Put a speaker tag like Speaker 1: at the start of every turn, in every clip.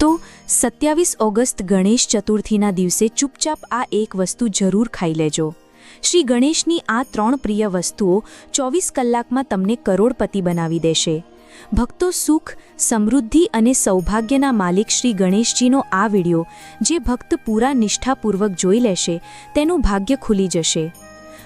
Speaker 1: ભક્તો સત્યાવીસ ઓગસ્ટ ગણેશ ચતુર્થીના દિવસે ચૂપચાપ આ એક વસ્તુ જરૂર ખાઈ લેજો. શ્રી ગણેશની આ ત્રણ પ્રિય વસ્તુઓ ચોવીસ કલાકમાં તમને કરોડપતિ બનાવી દેશે. ભક્તો સુખ, સમૃદ્ધિ અને સૌભાગ્યના માલિક શ્રી ગણેશજીનો આ વિડિયો જે ભક્ત પૂરા નિષ્ઠાપૂર્વક જોઈ લેશે તેનું ભાગ્ય ખુલી જશે.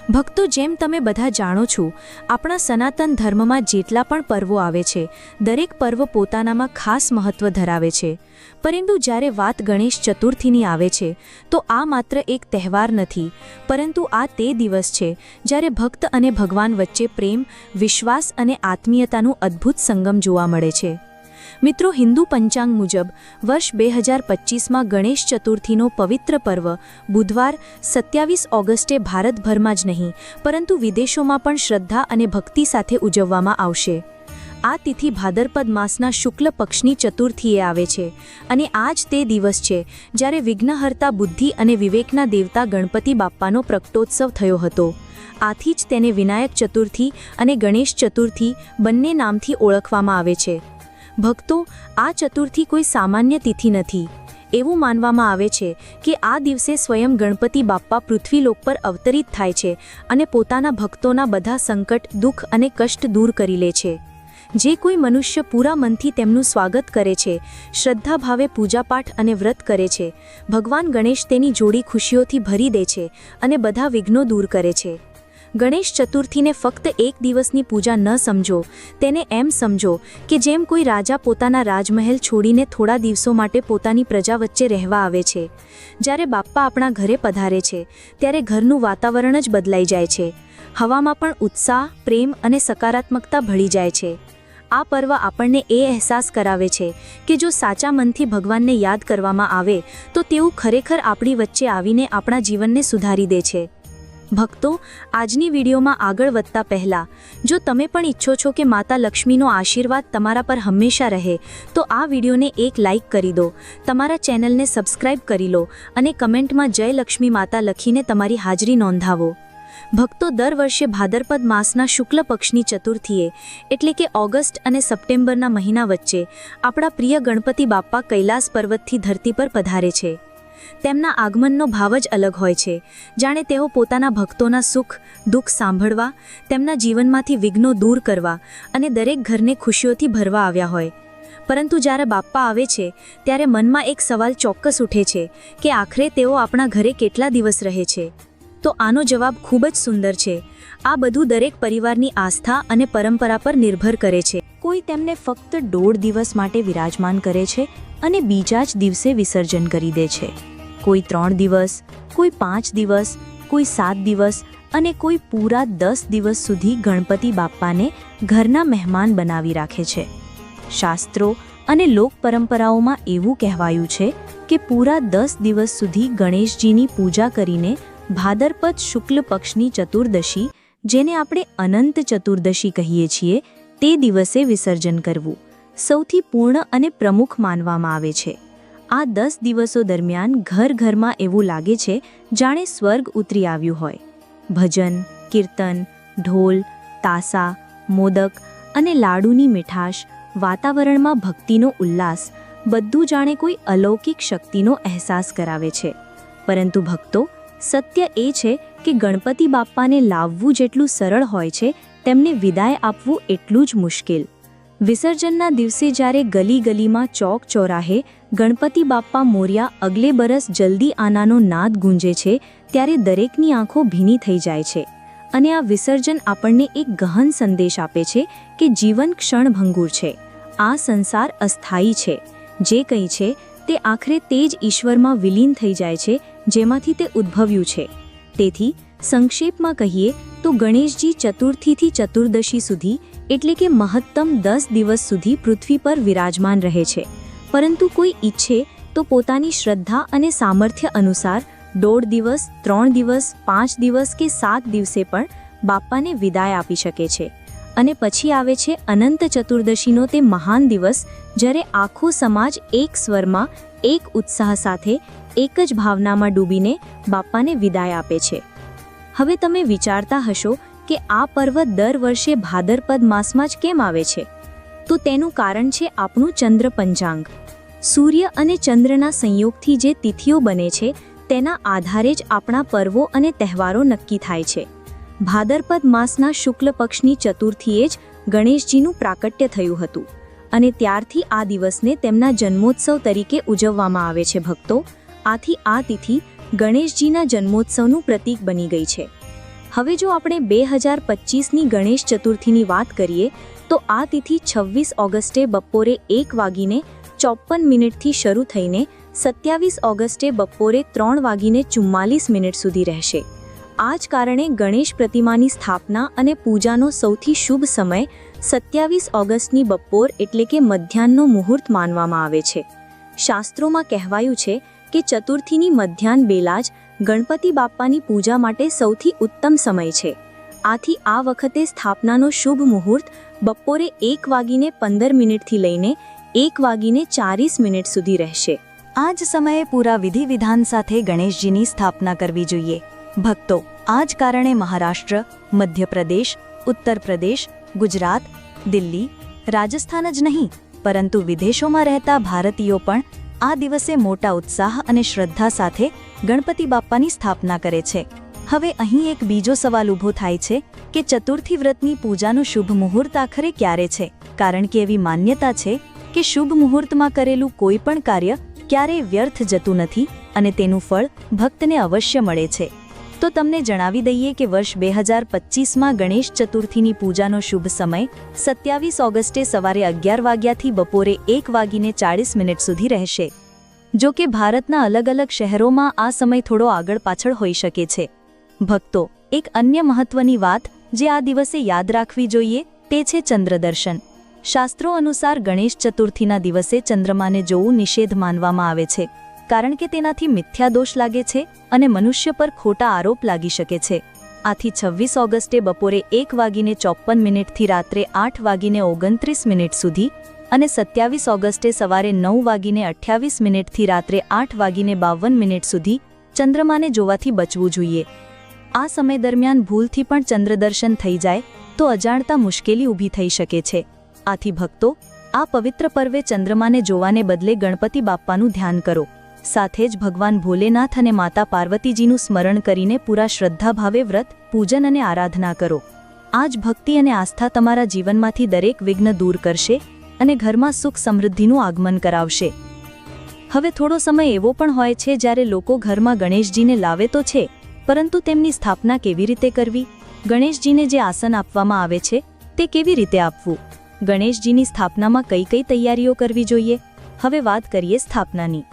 Speaker 1: ભક્તો જેમ તમે બધા જાણો છો, આપણા સનાતન ધર્મમાં જેટલા પણ પર્વો આવે છે, દરેક પર્વ પોતાનામાં ખાસ મહત્વ ધરાવે છે. પરંતુ જ્યારે વાત ગણેશ ચતુર્થીની આવે છે, તો આ માત્ર એક તહેવાર નથી, પરંતુ આ તે દિવસ છે જ્યારે ભક્ત અને ભગવાન વચ્ચે પ્રેમ, વિશ્વાસ અને આત્મીયતાનું અદ્ભુત સંગમ જોવા મળે છે. મિત્રો, હિન્દુ પંચાંગ મુજબ, વર્ષ બે હજાર પચીસમાં ગણેશ ચતુર્થીનો પવિત્ર પર્વ બુધવાર સત્યાવીસ ઓગસ્ટે ભારતભરમાં જ નહીં, પરંતુ વિદેશોમાં પણ શ્રદ્ધા અને ભક્તિ સાથે ઉજવવામાં આવશે. આ તિથિ ભાદરપદ માસના શુક્લ પક્ષની ચતુર્થીએ આવે છે અને આ જ તે દિવસ છે જ્યારે વિઘ્નહર્તા બુદ્ધિ અને વિવેકના દેવતા ગણપતિ બાપ્પાનો પ્રગટોત્સવ થયો હતો. આથી જ તેને વિનાયક ચતુર્થી અને ગણેશ ચતુર્થી બંને નામથી ઓળખવામાં આવે છે. ભક્તો, આ ચતુર્થી કોઈ સામાન્ય તિથિ નથી. એવું માનવામાં આવે છે કે આ દિવસે સ્વયં ગણપતિ બાપ્પા પૃથ્વીલોક પર અવતરિત થાય છે અને પોતાના ભક્તોના બધા સંકટ, દુઃખ અને કષ્ટ દૂર કરી લે છે. જે કોઈ મનુષ્ય પૂરા મનથી તેમનું સ્વાગત કરે છે, શ્રદ્ધા ભાવે પૂજાપાઠ અને વ્રત કરે છે, ભગવાન ગણેશ તેની જોડી ખુશીઓથી ભરી દે છે અને બધા વિઘ્નો દૂર કરે છે. ગણેશ ચતુર્થીને ફક્ત એક દિવસની પૂજા ન સમજો, તેને એમ સમજો કે જેમ કોઈ રાજા પોતાના રાજમહેલ છોડીને થોડા દિવસો માટે પોતાની પ્રજા વચ્ચે રહેવા આવે છે. જ્યારે બાપ્પા આપણા ઘરે પધારે છે, ત્યારે ઘરનું વાતાવરણ જ બદલાઈ જાય છે. હવામાં પણ ઉત્સાહ, પ્રેમ અને સકારાત્મકતા ભળી જાય છે. આ પર્વ આપણને એ અહેસાસ કરાવે છે કે જો સાચા મનથી ભગવાનને યાદ કરવામાં આવે, તો તેઓ ખરેખર આપણી વચ્ચે આવીને આપણા જીવનને સુધારી દે છે. ભક્તો, આજની વિડીયોમાં આગળ વધતા પહેલાં, જો તમે પણ ઈચ્છો છો કે માતા લક્ષ્મીનો આશીર્વાદ તમારા પર હંમેશા રહે, તો આ વિડીયોને એક લાઇક કરી દો, તમારા ચેનલને સબસ્ક્રાઇબ કરી લો અને કમેન્ટમાં જય લક્ષ્મી માતા લખીને તમારી હાજરી નોંધાવો. ભક્તો દર વર્ષે ભાદરપદ માસના શુક્લ પક્ષની ચતુર્થીએ, એટલે કે ઓગસ્ટ અને સપ્ટેમ્બરના મહિના વચ્ચે, આપણા પ્રિય ગણપતિ બાપ્પા કૈલાસ પર્વતથી ધરતી પર પધારે છે. તેમના આગમનનો ભાવ જ અલગ હોય છે. જાણે તેઓ પોતાના ભક્તોના સુખ, દુઃખ સાંભળવા, તેમના જીવનમાંથી વિઘ્નો દૂર કરવા અને દરેક ઘરને ખુશીઓથી ભરવા આવ્યા હોય. પરંતુ જ્યારે બાપ્પા આવે છે, ત્યારે મનમાં એક સવાલ ચોક્કસ ઉઠે છે કે આખરે તેઓ આપણા ઘરે કેટલા દિવસ રહે છે? તો આનો જવાબ ખૂબ જ સુંદર છે. આ બધું દરેક પરિવારની આસ્થા અને પરંપરા પર નિર્ભર કરે છે. કોઈ તેમને ફક્ત દોઢ દિવસ માટે વિરાજમાન કરે છે અને બીજા જ દિવસે વિસર્જન કરી દે છે. કોઈ ત્રણ દિવસ, કોઈ પાંચ દિવસ, કોઈ સાત દિવસ અને કોઈ પૂરા દસ દિવસ સુધી ગણપતિ બાપ્પાને ઘરના મહેમાન બનાવી રાખે છે. શાસ્ત્રો અને લોક પરંપરાઓમાં એવું કહેવાયું છે કે પૂરા દસ દિવસ સુધી ગણેશજીની પૂજા કરીને ભાદરપદ શુક્લ પક્ષની ચતુર્દશી, જેને આપણે અનંત ચતુર્દશી કહીએ છીએ, તે દિવસે વિસર્જન કરવું, સૌથી પૂર્ણ અને પ્રમુખ માનવામાં આવે છે. આ દસ દિવસો દરમિયાન ઘર ઘરમાં એવું લાગે છે, જાણે સ્વર્ગ ઉતરી આવ્યું હોય. ભજન, કીર્તન, ઢોલ, તાસા, મોદક અને લાડુની મીઠાશ, વાતાવરણમાં ભક્તિનો ઉલ્લાસ, બધું જાણે કોઈ અલૌકિક શક્તિનો અહેસાસ કરાવે છે. પરંતુ ભક્તો સત્ય એ છે કે ગણપતિ બાપ્પાને લાવવું જેટલું સરળ હોય છે, તેમને વિદાય આપવું એટલું જ મુશ્કેલ. વિસર્જનના દિવસે જ્યારે ગલી ગલીમાં ચોક ચોરાહે, ગણપતિ બાપ્પા મોર્યા અગલે બરસ જલ્દી આનાનો નાદ ગુંજે છે, ત્યારે દરેકની આંખો ભીની થઈ જાય છે. અને આ વિસર્જન આપણને એક ગહન સંદેશ આપે છે કે જીવન ક્ષણભંગુર છે. આ સંસાર અસ્થાયી છે. જે કંઈ છે, તે આખરે તે જ ઈશ્વરમાં વિલીન થઈ જાય છે જેમાંથી તે ઉદ્ભવ્યું છે. તેથી, સંક્ષેપમાં કહીએ તો ગણેશજી ચતુર્થીથી ચતુર્દશી સુધી, એટલે કે મહત્તમ દસ દિવસ સુધી પૃથ્વી પર વિરાજમાન રહે છે. પરંતુ કોઈ ઈચ્છે તો પોતાની શ્રદ્ધા અને સામર્થ્ય અનુસાર દોઢ દિવસ, ત્રણ દિવસ, પાંચ દિવસ કે સાત દિવસે પણ બાપ્પાને વિદાય આપી શકે છે. અને પછી આવે છે અનંત ચતુર્દશીનો તે મહાન દિવસ, જ્યારે આખો સમાજ એક સ્વરમાં એક ઉત્સાહ સાથે એક જ ભાવનામાં ડૂબીને બાપ્પાને વિદાય આપે છે. હવે તમે વિચારતા હશો કે આ પર્વ દર વર્ષે ભાદરપદ માસમાં જ કેમ આવે છે? તો તેનું કારણ છે આપણું ચંદ્ર પંચાંગ. સૂર્ય અને ચંદ્રના સંયોગથી જે તિથિઓ બને છે, તેના આધારે જ આપણા પર્વો અને તહેવારો નક્કી થાય છે. ભાદરપદ માસના શુક્લ પક્ષની ચતુર્થીએ જ ગણેશજીનું પ્રાકટ્ય થયું હતું. અને ત્યારથી આ દિવસને તેમના જન્મોત્સવ તરીકે ઉજવવામાં આવે છે ભક્તો. આથી આ તિથિ ગણેશજીના જન્મોત્સવનું પ્રતીક બની ગઈ છે. હવે જો આપણે બે હજાર પચીસની ગણેશ ચતુર્થીની વાત કરીએ, તો આ તિથિ છવ્વીસ ઓગસ્ટે બપોરે એક વાગીને ચોપન મિનિટથી શરૂ થઈને સત્યાવીસ ઓગસ્ટે બપોરે ત્રણ વાગીને ચુમ્માલીસ મિનિટ સુધી રહેશે. આ જ કારણે ગણેશ પ્રતિમાની સ્થાપના અને પૂજાનો સૌથી શુભ સમય સત્યાવીસ ઓગસ્ટની બપોર એટલે કે મધ્યાહનનો મુહૂર્ત માનવામાં આવે છે. શાસ્ત્રોમાં કહેવાયું છે કે ચતુર્થીની મધ્યાહન બેલા જ ગણપતિ બાપ્પાની પૂજા માટે સૌથી ઉત્તમ સમય છે. આથી આ વખતે સ્થાપનાનો શુભ મુહૂર્ત બપોરે એક વાગીને પંદર મિનિટથી લઈને એક વાગીને ચાલીસ મિનિટ સુધી રહેશે. આ જ સમયે પૂરા વિધિ વિધાન સાથે ગણેશજીની સ્થાપના કરવી જોઈએ. ભક્તો આ જ કારણે મહારાષ્ટ્ર, મધ્યપ્રદેશ ઉત્તર પ્રદેશ ગુજરાત, દિલ્હી, રાજસ્થાન જ નહીં, પરંતુ વિદેશોમાં રહેતા ભારતીયો પણ આ દિવસે મોટા ઉત્સાહ અને શ્રદ્ધા સાથે ગણપતિ બાપ્પાની સ્થાપના કરે છે. હવે અહીં એક બીજો સવાલ ઊભો થાય છે કે ચતુર્થી વ્રતની પૂજાનું શુભ મુહૂર્ત આખરે ક્યારે છે? કારણ કે એવી માન્યતા છે કે શુભ મુહૂર્તમાં કરેલું કોઈ પણ કાર્ય ક્યારેય વ્યર્થ જતું નથી અને તેનું ફળ ભક્તને અવશ્ય મળે છે. તો તમને જણાવી દઈએ કે વર્ષ બે હજાર પચીસમાં ગણેશ ચતુર્થીની પૂજાનો શુભ સમય સત્યાવીસ ઓગસ્ટે સવારે અગિયાર વાગ્યાથી બપોરે એક વાગીને ચાળીસ મિનિટ સુધી રહેશે. જો કે ભારતના અલગ અલગ શહેરોમાં આ સમય થોડો આગળ પાછળ હોઈ શકે છે. ભક્તો, એક અન્ય મહત્વની વાત જે આ દિવસે યાદ રાખવી જોઈએ તે છે ચંદ્રદર્શન. શાસ્ત્રો અનુસાર ગણેશ ચતુર્થીના દિવસે ચંદ્રમાને જોવું નિષેધ માનવામાં આવે છે. કારણ કે તેનાથી મિથ્યા દોષ લાગે છે અને મનુષ્ય પર ખોટા આરોપ લાગી શકે છે. આથી છવ્વીસ ઓગસ્ટે બપોરે એક વાગીને ચોપ્પન મિનિટથી રાત્રે આઠ વાગીને ઓગણત્રીસ મિનિટ સુધી અને સત્યાવીસ ઓગસ્ટે સવારે નવ વાગીને અઠ્યાવીસ મિનિટથી રાત્રે આઠ વાગીને બાવન મિનિટ સુધી ચંદ્રમાને જોવાથી બચવું જોઈએ. આ સમય દરમિયાન ભૂલથી પણ ચંદ્રદર્શન થઈ જાય તો અજાણતા મુશ્કેલી ઊભી થઈ શકે છે. આથી ભક્તો, આ પવિત્ર પર્વે ચંદ્રમાને જોવાને બદલે ગણપતિ બાપ્પાનું ધ્યાન કરો. સાથે જ ભગવાન ભોલેનાથ અને માતા પાર્વતીજીનું સ્મરણ કરીને પૂરા શ્રદ્ધાભાવે વ્રત, પૂજન અને આરાધના કરો. આ જ ભક્તિ અને આસ્થા તમારા જીવનમાંથી દરેક વિઘ્ન દૂર કરશે અને ઘરમાં સુખ સમૃદ્ધિનું આગમન કરાવશે. હવે થોડો સમય એવો પણ હોય છે જ્યારે લોકો ઘરમાં ગણેશજીને લાવે તો છે, પરંતુ તેમની સ્થાપના કેવી રીતે કરવી? ગણેશજીને જે આસન આપવામાં આવે છે, તે કેવી રીતે આપવું? ગણેશજીની સ્થાપનામાં કઈ કઈ તૈયારીઓ કરવી જોઈએ? હવે વાત કરીએ સ્થાપનાની.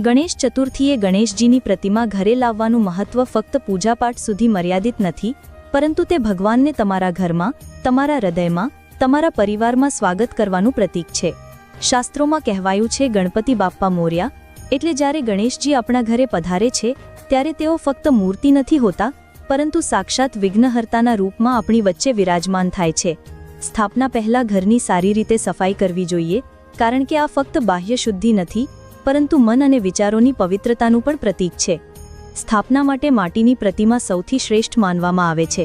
Speaker 1: ગણેશ ચતુર્થીએ ગણેશજીની પ્રતિમા ઘરે લાવવાનું મહત્વ ફક્ત પૂજાપાઠ સુધી મર્યાદિત નથી, પરંતુ તે ભગવાનને તમારા ઘરમાં, તમારા હૃદયમાં, તમારા પરિવારમાં સ્વાગત કરવાનું પ્રતીક છે. શાસ્ત્રોમાં કહેવાયું છે, ગણપતિ બાપ્પા મોર્યા. એટલે જ્યારે ગણેશજી આપણા ઘરે પધારે છે, ત્યારે તેઓ ફક્ત મૂર્તિ નથી હોતા, પરંતુ સાક્ષાત વિઘ્નહર્તાના રૂપમાં આપણી વચ્ચે વિરાજમાન થાય છે. સ્થાપના પહેલાં ઘરની સારી રીતે સફાઈ કરવી જોઈએ, કારણ કે આ ફક્ત બાહ્ય શુદ્ધિ નથી પરંતુ મન અને વિચારોની પવિત્રતાનું પણ પ્રતીક છે. સ્થાપના માટે માટીની પ્રતિમા સૌથી શ્રેષ્ઠ માનવામાં આવે છે,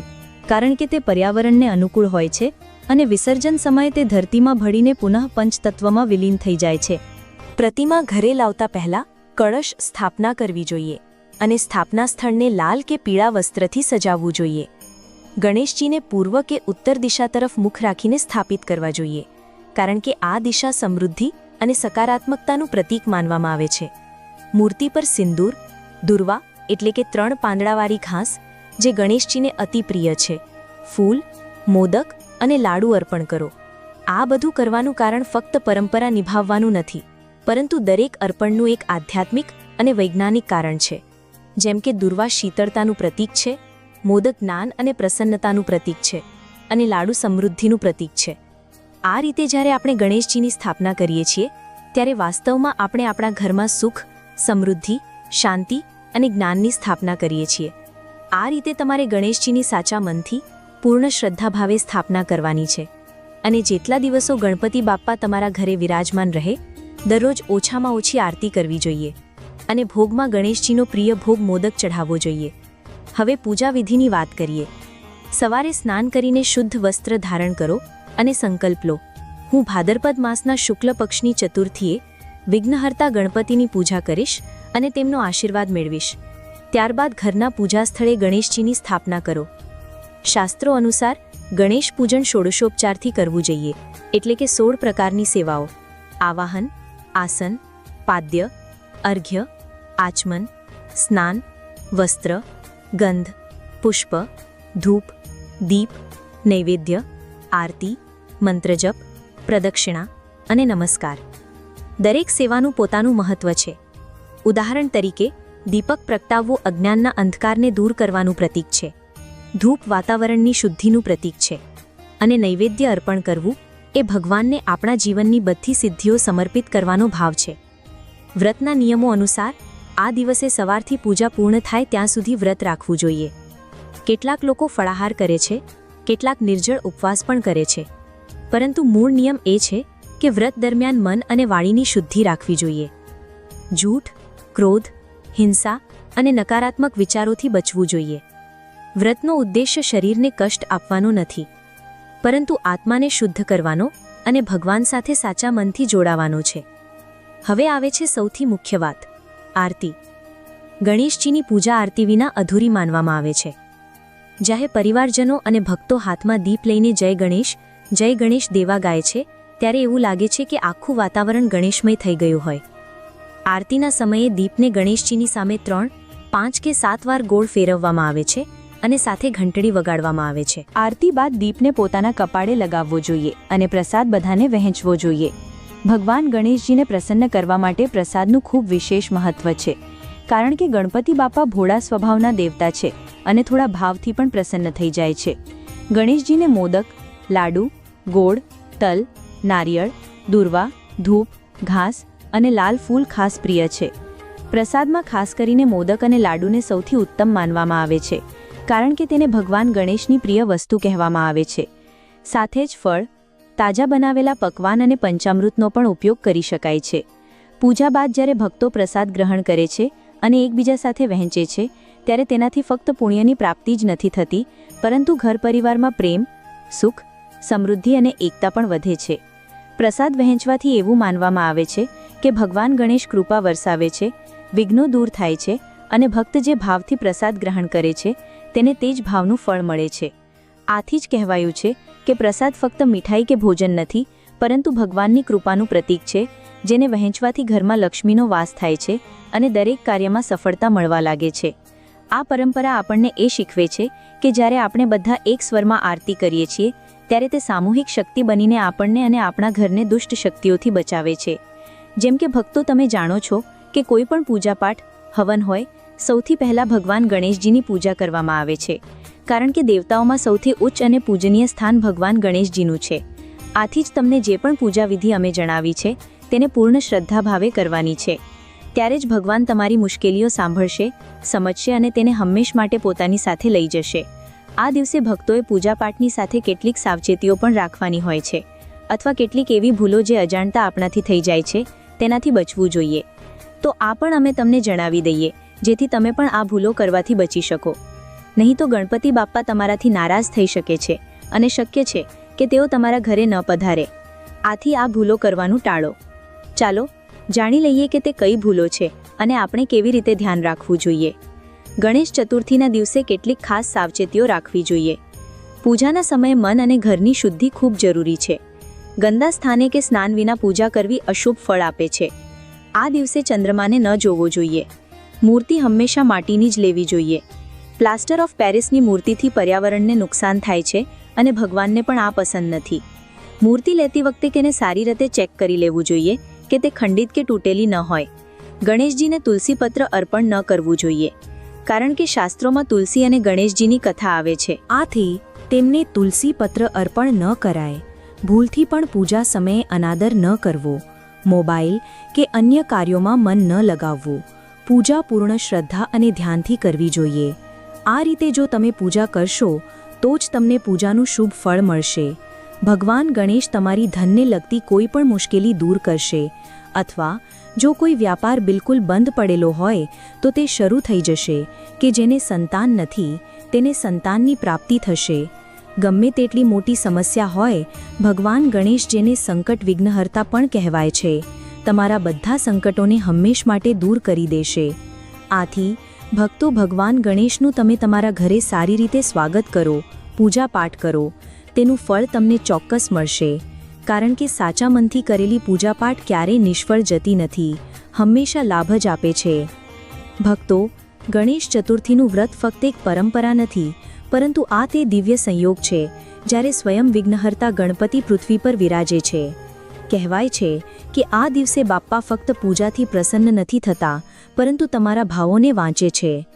Speaker 1: કારણ કે તે પર્યાવરણને અનુકૂળ હોય છે અને વિસર્જન સમયે તે ધરતીમાં ભળીને પુનઃ પંચતત્વમાં વિલીન થઈ જાય છે. પ્રતિમા ઘરે લાવતા પહેલાં કળશ સ્થાપના કરવી જોઈએ અને સ્થાપના સ્થળને લાલ કે પીળા વસ્ત્રથી સજાવવું જોઈએ. ગણેશજીને પૂર્વ કે ઉત્તર દિશા તરફ મુખ રાખીને સ્થાપિત કરવા જોઈએ, કારણ કે આ દિશા સમૃદ્ધિ અને સકારાત્મકતાનું પ્રતીક માનવામાં આવે છે. મૂર્તિ પર સિંદૂર, દુર્વા એટલે કે ત્રણ પાંદડાવાળી ઘાસ, જે ગણેશજીને અતિ પ્રિય છે. ફૂલ, મોદક અને લાડુ અર્પણ કરો. આ બધું કરવાનું કારણ ફક્ત પરંપરા નિભાવવાનું નથી, પરંતુ દરેક અર્પણનું એક આધ્યાત્મિક અને વૈજ્ઞાનિક કારણ છે. જેમ કે દુર્વા શીતળતાનું પ્રતીક છે, મોદક જ્ઞાન અને પ્રસન્નતાનું પ્રતીક છે, અને લાડુ સમૃદ્ધિનું પ્રતીક છે. આ રીતે જ્યારે આપણે ગણેશજીની સ્થાપના કરીએ છીએ, ત્યારે વાસ્તવમાં આપણે આપણા ઘરમાં સુખ, સમૃદ્ધિ, શાંતિ અને જ્ઞાનની સ્થાપના કરીએ છીએ. આ રીતે તમારે ગણેશજીની સાચા મનથી, પૂર્ણ શ્રદ્ધાભાવે સ્થાપના કરવાની છે. અને જેટલા દિવસો ગણપતિ બાપ્પા તમારા ઘરે વિરાજમાન રહે, દરરોજ ઓછામાં ઓછી આરતી કરવી જોઈએ. અને ભોગમાં ગણેશજીનો પ્રિય ભોગ મોદક ચઢાવવો જોઈએ. હવે પૂજા વિધિની વાત કરીએ. સવારે સ્નાન કરીને શુદ્ધ વસ્ત્ર ધારણ કરો અને સંકલ્પ લો. હું ભાદરપદ માસના શુક્લ પક્ષની ચતુર્થીએ વિઘ્નહર્તા ગણપતિની પૂજા કરીશ અને તેમનો આશીર્વાદ મેળવીશ. ત્યારબાદ ઘરના પૂજા સ્થળે ગણેશજીની સ્થાપના કરો. શાસ્ત્રો અનુસાર, ગણેશ પૂજન ષોડશોપચારથી કરવું જોઈએ, એટલે કે સોળ પ્રકારની સેવાઓ. આવાહન, આસન, પાદ્ય, અર્ઘ્ય, આચમન, સ્નાન, વસ્ત્ર, ગંધ, પુષ્પ, ધૂપ, દીપ, નૈવેદ્ય, આરતી મંત્રજપ પ્રદક્ષિણા અને નમસ્કાર. દરેક સેવાનું પોતાનું મહત્વ છે. ઉદાહરણ તરીકે, દીપક પ્રગટાવવું અજ્ઞાનના અંધકારને દૂર કરવાનું પ્રતીક છે. ધૂપ વાતાવરણની શુદ્ધિનું પ્રતીક છે. અને નૈવેદ્ય અર્પણ કરવું એ ભગવાનને આપણા જીવનની બધી સિદ્ધિઓ સમર્પિત કરવાનો ભાવ છે. વ્રતના નિયમો અનુસાર, આ દિવસે સવારથી પૂજા પૂર્ણ થાય ત્યાં સુધી વ્રત રાખવું જોઈએ. કેટલાક લોકો ફળાહાર કરે છે, કેટલાક નિર્જળ ઉપવાસ પણ કરે છે. પરંતુ મૂળ નિયમ એ છે કે વ્રત દરમિયાન મન અને વાણીની શુદ્ધિ રાખવી જોઈએ. જૂઠ, ક્રોધ, હિંસા અને નકારાત્મક વિચારોથી બચવું જોઈએ. વ્રતનો ઉદ્દેશ્ય શરીરને કષ્ટ આપવાનો નથી. પરંતુ આત્માને શુદ્ધ કરવાનો અને ભગવાન સાથે સાચા મનથી જોડાવાનો છે. હવે આવે છે સૌથી મુખ્ય વાત, આરતી. ગણેશજીની પૂજા આરતી વિના અધૂરી માનવામાં આવે છે. જ્યારે પરિવારજનો અને ભક્તો હાથમાં દીપ લઈને જય ગણેશ જય ગણેશ દેવા ગાય છે, ત્યારે એવું લાગે છે કે આખું વાતાવરણ ગણેશમય થઈ ગયું હોય. આરતીના સમયે દીપને ગણેશજીની સામે ત્રણ, પાંચ કે સાત વાર ગોળ ફેરવવામાં આવે છે અને સાથે ઘંટડી વગાડવામાં આવે છે. આરતી બાદ દીપને પોતાના કપાળે લગાવવો જોઈએ અને પ્રસાદ બધાને વહેંચવો જોઈએ. ભગવાન ગણેશજીને પ્રસન્ન કરવા માટે પ્રસાદનું ખૂબ વિશેષ મહત્વ છે, કારણ કે ગણપતિ બાપા ભોળા સ્વભાવના દેવતા છે અને થોડા ભાવથી પણ પ્રસન્ન થઈ જાય છે. ગણેશજીને મોદક લાડુ, ગોળ, તલ, નારિયેળ, દુર્વા, ધૂપ, ઘાસ અને લાલ ફૂલ ખાસ પ્રિય છે. પ્રસાદમાં ખાસ કરીને મોદક અને લાડુને સૌથી ઉત્તમ માનવામાં આવે છે, કારણ કે તેને ભગવાન ગણેશની પ્રિય વસ્તુ કહેવામાં આવે છે. સાથે જ ફળ, તાજા બનાવેલા પકવાન અને પંચામૃતનો પણ ઉપયોગ કરી શકાય છે. પૂજા બાદ જ્યારે ભક્તો પ્રસાદ ગ્રહણ કરે છે અને એકબીજા સાથે વહેંચે છે, ત્યારે તેનાથી ફક્ત પુણ્યની પ્રાપ્તિ જ નથી થતી, પરંતુ ઘર પરિવારમાં પ્રેમ, સુખ સમૃદ્ધિ અને એકતા પણ વધે છે. પ્રસાદ વહેંચવાથી એવું માનવામાં આવે છે કે ભગવાન ગણેશ કૃપા વરસાવે છે, વિઘ્નો દૂર થાય છે અને ભક્ત જે ભાવથી પ્રસાદ ગ્રહણ કરે છે, તેને તે જ ભાવનું ફળ મળે છે. આથી જ કહેવાયું છે કે પ્રસાદ ફક્ત મીઠાઈ કે ભોજન નથી, પરંતુ ભગવાનની કૃપાનું પ્રતીક છે, જેને વહેંચવાથી ઘરમાં લક્ષ્મીનો વાસ થાય છે અને દરેક કાર્યમાં સફળતા મળવા લાગે છે. આ પરંપરા આપણને એ શીખવે છે કે જ્યારે આપણે બધા એક સ્વરમાં આરતી કરીએ છીએ ત્યારે તે સામૂહિક શક્તિ બનીને આપણને અને આપણા ઘરને દુષ્ટ શક્તિઓથી બચાવે છે. જેમ કે ભક્તો તમે જાણો છો કે કોઈ પણ પૂજાપાઠ, હવન હોય, સૌથી પહેલાં ભગવાન ગણેશજીની પૂજા કરવામાં આવે છે. કારણ કે દેવતાઓમાં સૌથી ઉચ્ચ અને પૂજનીય સ્થાન ભગવાન ગણેશજીનું છે. આથી જ તમને જે પણ પૂજા વિધિ અમે જણાવી છે, તેને પૂર્ણ શ્રદ્ધાભાવે કરવાની છે. ત્યારે જ ભગવાન તમારી મુશ્કેલીઓ સાંભળશે, સમજશે અને તેને હંમેશ માટે પોતાની સાથે લઈ જશે. આ દિવસે ભક્તોએ પૂજાપાઠની સાથે કેટલીક સાવચેતીઓ પણ રાખવાની હોય છે. અથવા કેટલીક એવી ભૂલો જે અજાણતા આપણાથી થઈ જાય છે, તેનાથી બચવું જોઈએ. તો આ પણ અમે તમને જણાવી દઈએ, જેથી તમે પણ આ ભૂલો કરવાથી બચી શકો. નહીં તો ગણપતિ બાપ્પા તમારાથી નારાજ થઈ શકે છે, અને શક્ય છે કે તેઓ તમારા ઘરે ન પધારે. આથી આ ભૂલો કરવાનું ટાળો. ચાલો, જાણી લઈએ કે તે કઈ ભૂલો છે, અને આપણે કેવી રીતે ધ્યાન રાખવું જોઈએ. ગણેશ ચતુર્થીના દિવસે કેટલીક ખાસ સાવચેતીઓ રાખવી જોઈએ. પૂજાના સમયે મન અને ઘરની શુદ્ધિ ખૂબ જરૂરી છે. ગંદા સ્થાને કે સ્નાન વિના પૂજા કરવી અશુભ ફળ આપે છે. આ દિવસે ચંદ્રમાને ન જોવો જોઈએ. મૂર્તિ હંમેશા માટીની જ લેવી જોઈએ. પ્લાસ્ટર ઓફ પેરિસની મૂર્તિથી પર્યાવરણને નુકસાન થાય છે અને ભગવાનને પણ આ પસંદ નથી. મૂર્તિ લેતી વખતે તેને સારી રીતે ચેક કરી લેવું જોઈએ કે તે ખંડિત કે તૂટેલી ન હોય. ગણેશજીને તુલસીપત્ર અર્પણ ન કરવું જોઈએ. કારણ કે શાસ્ત્રોમાં તુલસી અને ગણેશજીની કથા આવે છે.
Speaker 2: આથી તેમને તુલસી પત્ર અર્પણ ન કરાય. ભૂલથી પણ પૂજા સમયે અનાદર ન કરવો. મોબાઈલ કે અન્ય કાર્યોમાં મન ન લગાવવું. પૂજા પૂર્ણ શ્રદ્ધા અને ધ્યાનથી કરવી જોઈએ. આ રીતે જો તમે પૂજા કરશો, તો જ તમને પૂજાનું શુભ ફળ મળશે. ભગવાન ગણેશ તમારી ધનને લગતી કોઈ પણ મુશ્કેલી દૂર કરશે. અથવા જો કોઈ વ્યાપાર બિલકુલ બંધ પડેલો હોય, તો તે શરૂ થઈ જશે કે જેને સંતાન નથી, તેને સંતાનની પ્રાપ્તિ થશે. ગમે તેટલી મોટી સમસ્યા હોય, ભગવાન ગણેશ જેને સંકટ વિઘ્નહર્તા પણ કહેવાય છે. તમારા બધા સંકટોને હંમેશ માટે દૂર કરી દેશે. આથી, ભક્તો ભગવાન ગણેશનું તમે તમારા ઘરે સારી રીતે સ્વાગત કરો પૂજા પાઠ કરો. તેનું ફળ તમને ચોક્કસ મળશે. કારણ કે સાચા મનથી કરેલી પૂજાપાઠ ક્યારેય નિષ્ફળ જતી નથી. હંમેશા લાભ જ આપે છે. ભક્તો, ગણેશ ચતુર્થીનું વ્રત ફક્ત એક પરંપરા નથી, પરંતુ આ તે દિવ્ય સંયોગ છે, જ્યારે સ્વયં વિઘ્નહર્તા ગણપતિ પૃથ્વી પર વિરાજે છે. કહેવાય છે કે આ દિવસે બાપ્પા ફક્ત પૂજાથી પ્રસન્ન નથી થતા, પરંતુ તમારા ભાવોને વાંચે છે.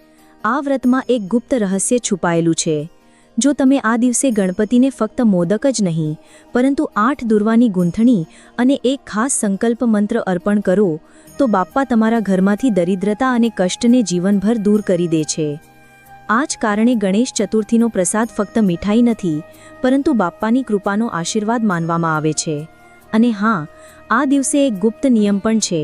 Speaker 2: આ વ્રતમાં એક ગુપ્ત રહસ્ય છુપાયેલું છે. જો તમે આ દિવસે ગણપતિને ફક્ત મોદક જ નહીં, પરંતુ આઠ દુર્વાની ગૂંથણી અને એક ખાસ સંકલ્પ મંત્ર અર્પણ કરો, તો બાપ્પા તમારા ઘરમાંથી દરિદ્રતા અને કષ્ટને જીવનભર દૂર કરી દે છે. આ જ કારણે ગણેશ ચતુર્થીનો પ્રસાદ ફક્ત મીઠાઈ નથી, પરંતુ બાપ્પાની કૃપાનો આશીર્વાદ માનવામાં આવે છે. અને હા, આ દિવસે એક ગુપ્ત નિયમ પણ છે.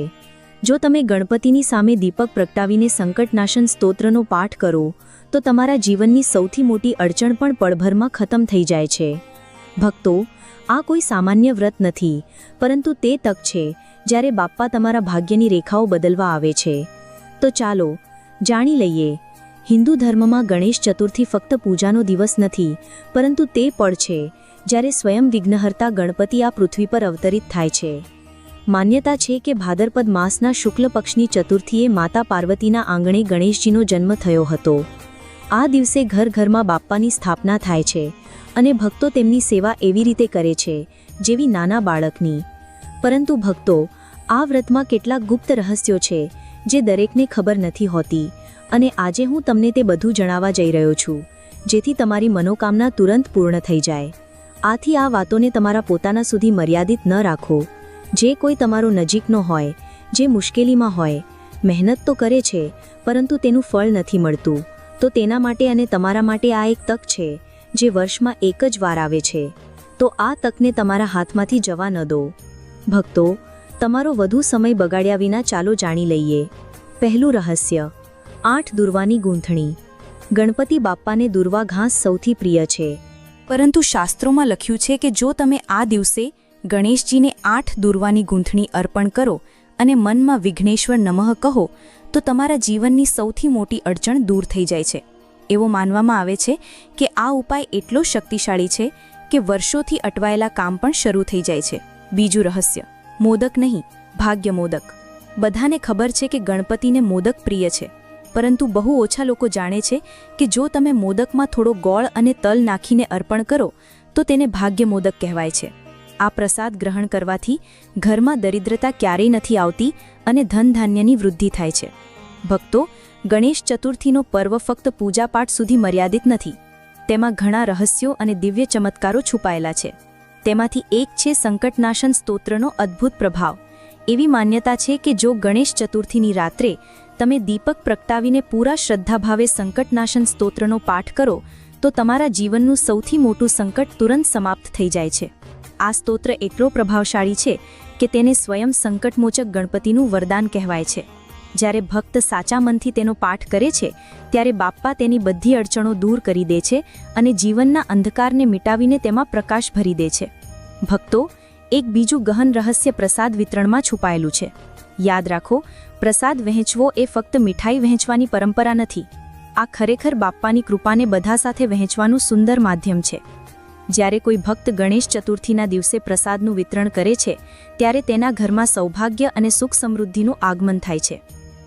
Speaker 2: જો તમે ગણપતિની સામે દીપક પ્રગટાવીને સંકટનાશન સ્તોત્રનો પાઠ કરો તો તમારા જીવનની સૌથી મોટી અડચણ પણ પળભરમાં ખતમ થઈ જાય છે. ભક્તો, આ કોઈ સામાન્ય વ્રત નથી, પરંતુ તે તક છે, જ્યારે બાપ્પા તમારા ભાગ્યની રેખાઓ બદલવા આવે છે. તો ચાલો, જાણી લઈએ, હિન્દુ ધર્મમાં ગણેશ ચતુર્થી ફક્ત પૂજાનો દિવસ નથી, પરંતુ તે પળ છે, જ્યારે સ્વયં વિઘ્નહર્તા ગણપતિ આ પૃથ્વી પર અવતરિત થાય છે. માન્યતા છે કે ભાદરપદ માસના શુક્લ પક્ષની ચતુર્થીએ માતા પાર્વતીના આંગણે ગણેશજીનો જન્મ થયો હતો. આ દિવસે ઘર ઘરમાં બાપ્પાની સ્થાપના થાય છે અને ભક્તો તેમની સેવા એવી રીતે કરે છે, જેવી નાના બાળકની. પરંતુ ભક્તો, આ વ્રતમાં કેટલાક ગુપ્ત રહસ્યો છે, જે દરેકને ખબર નથી હોતી, અને આજે હું તમને તે બધું જણાવવા જઈ રહ્યો છું, જેથી તમારી મનોકામના તુરંત પૂર્ણ થઈ જાય. આથી આ વાતોને તમારા પોતાના સુધી મર્યાદિત ન રાખો. જે કોઈ તમારો નજીકનો હોય, જે મુશ્કેલીમાં હોય, મહેનત તો કરે છે, પરંતુ તેનું ફળ નથી મળતું. તો તેના માટે અને તમારા માટે આ એક તક છે, જે વર્ષમાં એક જ વાર આવે છે. તો આ તકને તમારા હાથમાંથી જવા ન દો. ભક્તો, તમારો વધુ સમય બગાડ્યા વિના ચાલો જાણી લઈએ. પહેલું રહસ્ય, આઠ દુર્વાની ગૂંથણી. ગણપતિ બાપ્પાને દુર્વા ઘાસ સૌથી પ્રિય છે.
Speaker 1: પરંતુ શાસ્ત્રોમાં લખ્યું છે કે જો તમે આ દિવસે ગણેશજીને આઠ દુર્વાની ગૂંથણી અર્પણ કરો અને મનમાં વિઘ્નેશ્વર નમઃ કહો, તો તમારા જીવનની સૌથી મોટી અડચણ દૂર થઈ જાય છે. એવું માનવામાં આવે છે કે આ ઉપાય એટલો શક્તિશાળી છે કે વર્ષોથી અટવાયેલા કામ પણ શરૂ થઈ જાય છે. બીજું રહસ્ય, મોદક નહીં, ભાગ્ય મોદક. બધાને ખબર છે કે ગણપતિને મોદક પ્રિય છે. પરંતુ બહુ ઓછા લોકો જાણે છે કે જો તમે મોદકમાં થોડો ગોળ અને તલ નાખીને અર્પણ કરો, તો તેને ભાગ્ય મોદક કહેવાય છે. આ પ્રસાદ ગ્રહણ કરવાથી ઘરમાં દરિદ્રતા ક્યારેય નથી આવતી અને ધન ધાન્યની વૃદ્ધિ થાય છે. ભક્તો ગણેશ ચતુર્થીનો પર્વ ફક્ત પૂજાપાઠ સુધી મર્યાદિત નથી. તેમાં ઘણા રહસ્યો અને દિવ્ય ચમત્કારો છુપાયેલા છે. તેમાંથી એક છે સંકટનાશન સ્તોત્રનો અદ્ભુત પ્રભાવ. એવી માન્યતા છે કે જો ગણેશ ચતુર્થીની રાત્રે તમે દીપક પ્રગટાવીને પૂરા શ્રદ્ધાભાવે સંકટનાશન સ્તોત્રનો પાઠ કરો, તો તમારા જીવનનું સૌથી મોટું સંકટ તુરંત સમાપ્ત થઈ જાય છે. આ સ્તોત્ર એટલો પ્રભાવશાળી છે કે તેને સ્વયં સંકટમોચક ગણપતિનું વરદાન કહેવાય છે. જ્યારે ભક્ત સાચા મનથી તેનો પાઠ કરે છે, ત્યારે બાપ્પા તેની બધી અડચણો દૂર કરી દે છે અને જીવનના અંધકારને મિટાવીને તેમાં પ્રકાશ ભરી દે છે. ભક્તો, એક બીજું ગહન રહસ્ય પ્રસાદ વિતરણમાં છુપાયેલું છે. યાદ રાખો, પ્રસાદ વહેંચવો એ ફક્ત મીઠાઈ વહેંચવાની પરંપરા નથી. આ ખરેખર બાપ્પાની કૃપાને બધા સાથે વહેંચવાનું સુંદર માધ્યમ છે. જ્યારે કોઈ ભક્ત ગણેશ ચતુર્થીના દિવસે પ્રસાદનું વિતરણ કરે છે, ત્યારે તેના ઘરમાં સૌભાગ્ય અને સુખ સમૃદ્ધિનું આગમન થાય છે.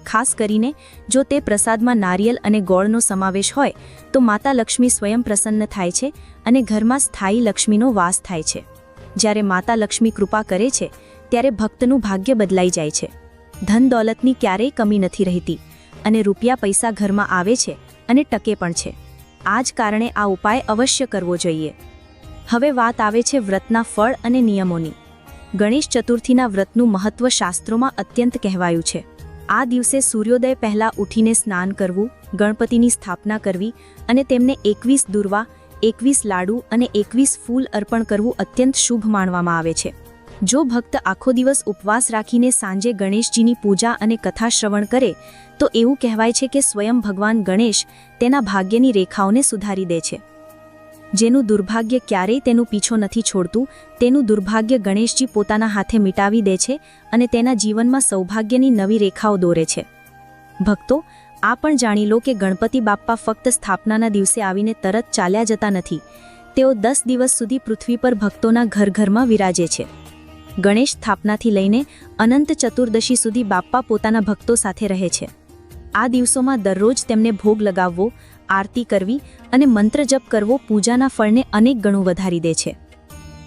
Speaker 1: ખાસ કરીને, જો તે પ્રસાદમાં નારિયેલ અને ગોળનો સમાવેશ હોય, તો માતા લક્ષ્મી સ્વયં પ્રસન્ન થાય છે અને ઘરમાં સ્થાયી લક્ષ્મીનો વાસ થાય છે. જ્યારે માતા લક્ષ્મી કૃપા કરે છે, ત્યારે ભક્તનું ભાગ્ય બદલાઈ જાય છે. ધન દોલતની ક્યારેય કમી નથી રહેતી અને રૂપિયા પૈસા ઘરમાં આવે છે અને ટકે પણ છે. આ જ કારણે આ ઉપાય અવશ્ય કરવો જોઈએ. હવે વાત આવે છે વ્રતના ફળ અને નિયમોની. ગણેશ ચતુર્થીના વ્રતનું મહત્વ શાસ્ત્રોમાં અત્યંત કહેવાયું છે. આ દિવસે સૂર્યોદય પહેલાં ઉઠીને સ્નાન કરવું, ગણપતિની સ્થાપના કરવી અને તેમને એકવીસ દુર્વા, એકવીસ લાડુ અને એકવીસ ફૂલ અર્પણ કરવું અત્યંત શુભ માનવામાં આવે છે. જો ભક્ત આખો દિવસ ઉપવાસ રાખીને સાંજે ગણેશજીની પૂજા અને કથા શ્રવણ કરે, તો એવું કહેવાય છે કે સ્વયં ભગવાન ગણેશ તેના ભાગ્યની રેખાઓને સુધારી દે છે.
Speaker 2: જેનું દુર્ભાગ્ય ક્યારેય તેનું પીછો નથી છોડતું, તેનું દુર્ભાગ્ય ગણેશજી પોતાના હાથે મિટાવી દે છે અને તેના જીવનમાં સૌભાગ્યની નવી રેખાઓ દોરે છે. ભક્તો, આ પણ જાણી લો કે ગણપતિ બાપ્પા ફક્ત સ્થાપનાના દિવસે આવીને તરત ચાલ્યા જતા નથી. તેઓ દસ દિવસ સુધી પૃથ્વી પર ભક્તોના ઘર ઘરમાં વિરાજે છે. ગણેશ સ્થાપનાથી લઈને અનંત ચતુર્દશી સુધી બાપ્પા પોતાના ભક્તો સાથે રહે છે. આ દિવસોમાં દરરોજ તેમને ભોગ લગાવવો આરતી કરવી અને મંત્ર જપ કરવો પૂજાના ફળને અનેક ગણું વધારી દે છે.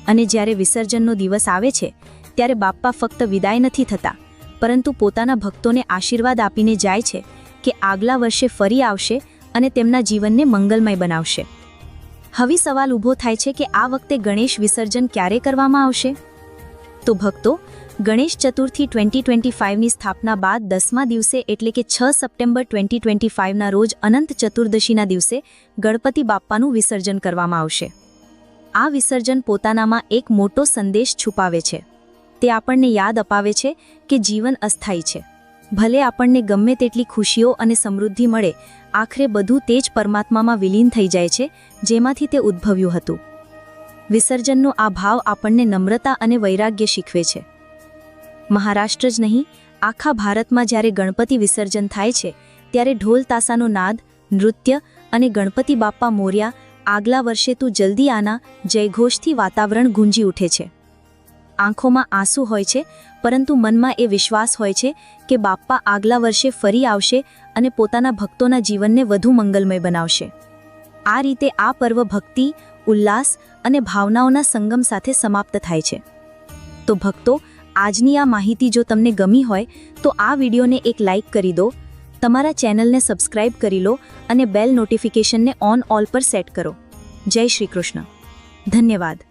Speaker 2: અને જ્યારે વિસર્જનનો દિવસ આવે છે, ત્યારે બાપ્પા ફક્ત વિદાય નથી થતા, પરંતુ પોતાના ભક્તોને આશીર્વાદ આપીને જાય છે કે આગલા વર્ષે ફરી આવશે અને તેમના જીવનને મંગલમય બનાવશે. હવે સવાલ ઊભો થાય છે કે આ વખતે ગણેશ વિસર્જન ક્યારે કરવામાં આવશે? તો ભક્તો ગણેશ ચતુર્થી ટ્વેન્ટી ટ્વેન્ટી ફાઇવની સ્થાપના બાદ દસમા દિવસે એટલે કે છ સપ્ટેમ્બર ટ્વેન્ટી ટ્વેન્ટી ફાઇવના રોજ અનંત ચતુર્દશીના દિવસે ગણપતિ બાપ્પાનું વિસર્જન કરવામાં આવશે. આ વિસર્જન પોતાનામાં એક મોટો સંદેશ છુપાવે છે. તે આપણને યાદ અપાવે છે કે જીવન અસ્થાયી છે. ભલે આપણને ગમે તેટલી ખુશીઓ અને સમૃદ્ધિ મળે, આખરે બધું તે જ પરમાત્મામાં વિલીન થઈ જાય છે, જેમાંથી તે ઉદ્ભવ્યું હતું. વિસર્જનનો આ ભાવ આપણને નમ્રતા અને વૈરાગ્ય શીખવે છે. મહારાષ્ટ્ર જ નહીં, આખા ભારતમાં જ્યારે ગણપતિ વિસર્જન થાય છે, ત્યારે ઢોલ તાસાનો નાદ, નૃત્ય અને ગણપતિ બાપ્પા મોર્યા, આગલા વર્ષે તું જલ્દી આના જયઘોષથી વાતાવરણ ગુંજી ઉઠે છે. આંખોમાં આંસુ હોય છે, પરંતુ મનમાં એ વિશ્વાસ હોય છે કે બાપ્પા આગલા વર્ષે ફરી આવશે અને પોતાના ભક્તોના જીવનને વધુ મંગલમય બનાવશે. આ રીતે આ પર્વ ભક્તિ, ઉલ્લાસ અને ભાવનાઓના સંગમ સાથે સમાપ્ત થાય છે. તો ભક્તો આજની આ માહિતી જો તમને ગમી હોય, તો આ વિડીયોને એક લાઇક કરી દો, તમારા ચેનલને સબસ્ક્રાઇબ કરી લો અને બેલ નોટિફિકેશનને ઓન ઓલ પર સેટ કરો. જય શ્રી કૃષ્ણ. ધન્યવાદ.